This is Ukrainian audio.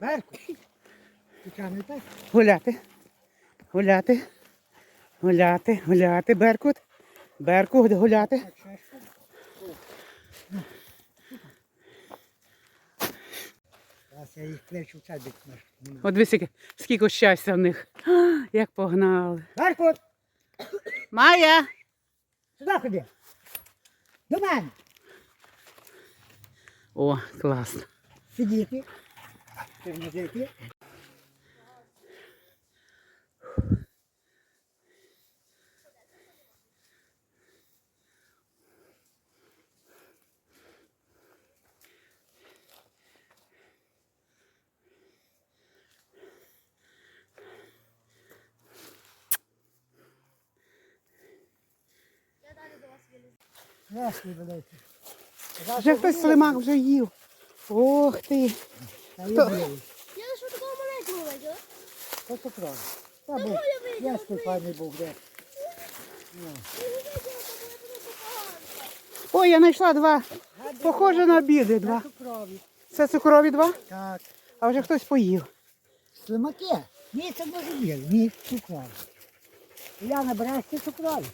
Берку. Гуляти. Гуляти. Гуляти, гуляти. Беркут. Беркут, гуляти. От яке- скільки щастя в них. А, Як погнали. Берку, Майя! сюди ходи. До мене. О, класно. Сидіти. Вже хтось слимак вже їв. Ох ти. Та я. Що такого маленького виділа? Що це правда? Та був, я Стефані був, де. Ой, я знайшла два. Похоже на біди два. Цукрові. Це цукрові два, Так. а вже хтось поїв. Слимаки. Ні, це може білий, ні, цукрові. Я набираю ці цукрові.